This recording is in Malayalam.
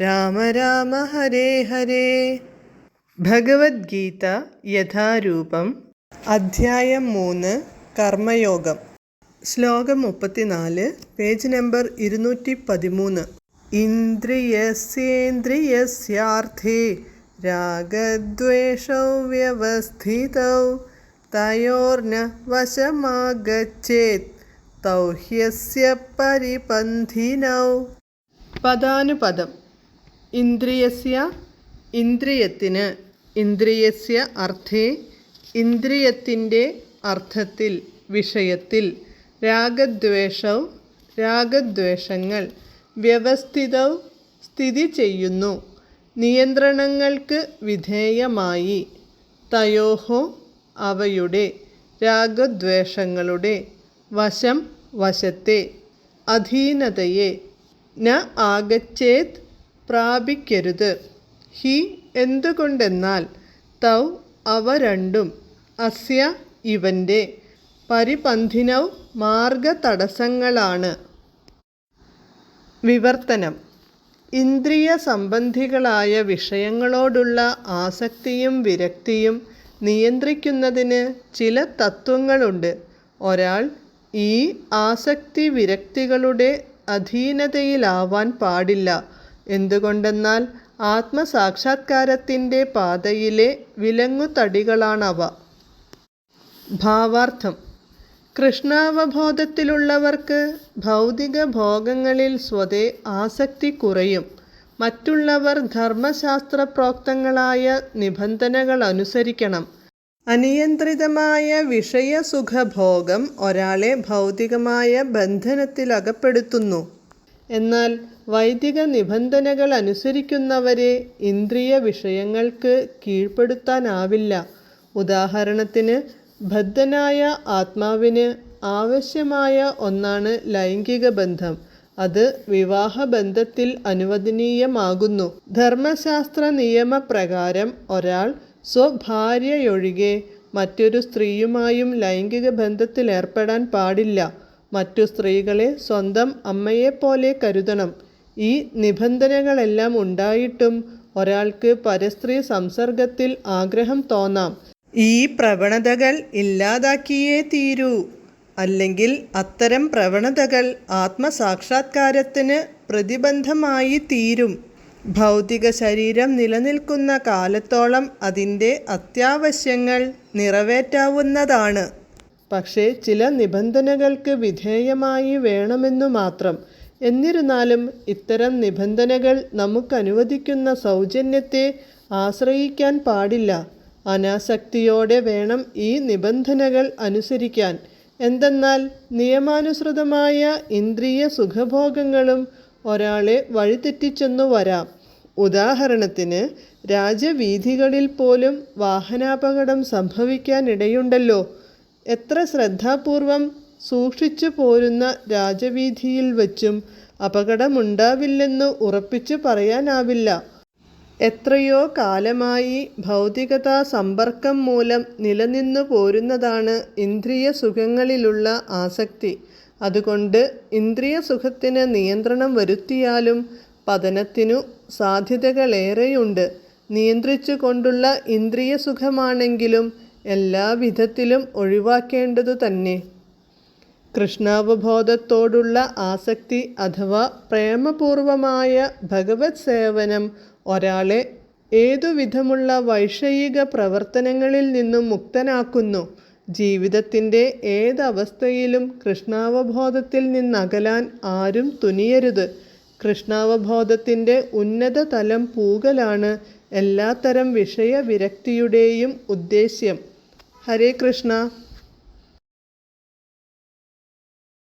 രാമ രാമ ഹരേ ഹരേ. ഭഗവത്ഗീത യഥാരൂപം. അധ്യായം മൂന്ന് കർമ്മയോഗം. ശ്ലോകം മുപ്പത്തിനാല് പേജ് നമ്പർ ഇരുന്നൂറ്റി പതിമൂന്ന് ഇന്ദ്രിയസ്യേന്ദ്രിയസ്യാർത്ഥേ രാഗദ്വേഷൗ വ്യവസ്ഥിതൗ തയോർന വശമാഗച്ഛേത് തൗഹ്യസ്യ പരിപന്ധിനൗ. പദാനുപദം. ഇന്ദ്രിയസ്യ ഇന്ദ്രിയത്തിന്. ഇന്ദ്രിയസ്യ അർത്ഥേ ഇന്ദ്രിയത്തിന്റെ അർത്ഥത്തിൽ വിഷയത്തിൽ. രാഗദ്വേഷവും രാഗദ്വേഷങ്ങൾ. വ്യവസ്ഥിതവും സ്ഥിതി ചെയ്യുന്നു. നിയന്ത്രണങ്ങൾക്ക് വിധേയമായി. തയോഹോ അവയുടെ രാഗദ്വേഷങ്ങളുടെ വശം വശത്തെ. അധീനതയെ ന ആഗച്ഛേത് പ്രാപിക്കരുത്. ഹി എന്തുകൊണ്ടെന്നാൽ തൗ അവ രണ്ടും അസ്യ ഇവന്റെ പരിപന്ഥിനൗ മാർഗതടസ്സങ്ങളാണ്. വിവർത്തനം. ഇന്ദ്രിയ സംബന്ധികളായ വിഷയങ്ങളോടുള്ള ആസക്തിയും വിരക്തിയും നിയന്ത്രിക്കുന്നതിന് ചില തത്വങ്ങളുണ്ട്. ഒരാൾ ഈ ആസക്തി വിരക്തികളുടെ അധീനതയിലാവാൻ പാടില്ല. എന്തുകൊണ്ടെന്നാൽ ആത്മസാക്ഷാത്കാരത്തിന്റെ പാതയിലെ വിലങ്ങുതടികളാണവ. ഭാവാർത്ഥം. കൃഷ്ണാവബോധത്തിലുള്ളവർക്ക് ഭൗതിക ഭോഗങ്ങളിൽ സ്വതേ ആസക്തി കുറയും. മറ്റുള്ളവർ ധർമ്മശാസ്ത്ര പ്രോക്തങ്ങളായ നിബന്ധനകൾ അനുസരിക്കണം അനിയന്ത്രിതമായ വിഷയസുഖഭോഗം ഒരാളെ ഭൗതികമായ ബന്ധനത്തിലകപ്പെടുത്തുന്നു. എന്നാൽ വൈദിക നിബന്ധനകൾ അനുസരിക്കുന്നവരെ ഇന്ദ്രിയ വിഷയങ്ങൾക്ക് കീഴ്പ്പെടുത്താനാവില്ല. ഉദാഹരണത്തിന് ബദ്ധനായ ആത്മാവിന് ആവശ്യമായ ഒന്നാണ് ലൈംഗിക ബന്ധം. അത് വിവാഹ വിവാഹബന്ധത്തിൽ അനുവദനീയമാകുന്നു. ധർമ്മശാസ്ത്ര നിയമപ്രകാരം ഒരാൾ സ്വഭാര്യയൊഴികെ മറ്റൊരു സ്ത്രീയുമായും ലൈംഗിക ബന്ധത്തിലേർപ്പെടാൻ പാടില്ല. മറ്റു സ്ത്രീകളെ സ്വന്തം അമ്മയെപ്പോലെ കരുതണം. ഈ നിബന്ധനകളെല്ലാം ഉണ്ടായിട്ടും ഒരാൾക്ക് പരസ്ത്രീ സംസർഗത്തിൽ ആഗ്രഹം തോന്നാം. ഈ പ്രവണതകൾ ഇല്ലാതാക്കിയേ തീരൂ. അല്ലെങ്കിൽ അത്തരം പ്രവണതകൾ ആത്മസാക്ഷാത്കാരത്തിന് പ്രതിബന്ധമായി തീരും. ഭൗതിക ശരീരം നിലനിൽക്കുന്ന കാലത്തോളം അതിന്റെ അത്യാവശ്യങ്ങൾ നിറവേറ്റാവുന്നതാണ്. പക്ഷേ ചില നിബന്ധനകൾക്ക് വിധേയമായി വേണമെന്നു മാത്രം. എന്നിരുന്നാലും ഇത്തരം നിബന്ധനകൾ നമുക്ക് അനുവദിക്കുന്ന സൗജന്യത്തെ ആശ്രയിക്കാൻ പാടില്ല. അനാസക്തിയോടെ വേണം ഈ നിബന്ധനകൾ അനുസരിക്കാൻ. എന്തെന്നാൽ നിയമാനുസൃതമായ ഇന്ദ്രിയ സുഖഭോഗങ്ങളും ഒരാളെ വഴിതെറ്റിച്ചെന്നു വരാം. ഉദാഹരണത്തിന് രാജവീഥികളിൽ പോലും വാഹനാപകടം സംഭവിക്കാനിടയുണ്ടല്ലോ. എത്ര ശ്രദ്ധാപൂർവം സൂക്ഷിച്ചു പോരുന്ന രാജവീഥിയിൽ വച്ചും അപകടമുണ്ടാവില്ലെന്ന് ഉറപ്പിച്ചു പറയാനാവില്ല. എത്രയോ കാലമായി ഭൗതികതാ സമ്പർക്കം മൂലം നിലനിന്നു പോരുന്നതാണ് ഇന്ദ്രിയ സുഖങ്ങളിലുള്ള ആസക്തി. അതുകൊണ്ട് ഇന്ദ്രിയ സുഖത്തിന് നിയന്ത്രണം വരുത്തിയാലും പതനത്തിനു സാധ്യതകളേറെയുണ്ട്. നിയന്ത്രിച്ചു കൊണ്ടുള്ള ഇന്ദ്രിയ സുഖമാണെങ്കിലും എല്ലാ വിധത്തിലും ഒഴിവാക്കേണ്ടതു തന്നെ. കൃഷ്ണാവബോധത്തോടുള്ള ആസക്തി അഥവാ പ്രേമപൂർവമായ ഭഗവത് സേവനം ഒരാളെ ഏതുവിധമുള്ള വൈഷയിക പ്രവർത്തനങ്ങളിൽ നിന്നും മുക്തനാക്കുന്നു. ജീവിതത്തിന്റെ ഏതവസ്ഥയിലും കൃഷ്ണാവബോധത്തിൽ നിന്നകലാൻ ആരും തുനിയരുത്. കൃഷ്ണാവബോധത്തിന്റെ ഉന്നത തലം പൂകലാണ് എല്ലാത്തരം വിഷയവിരക്തിയുടെയും ഉദ്ദേശ്യം. ഹരേ കൃഷ്ണ.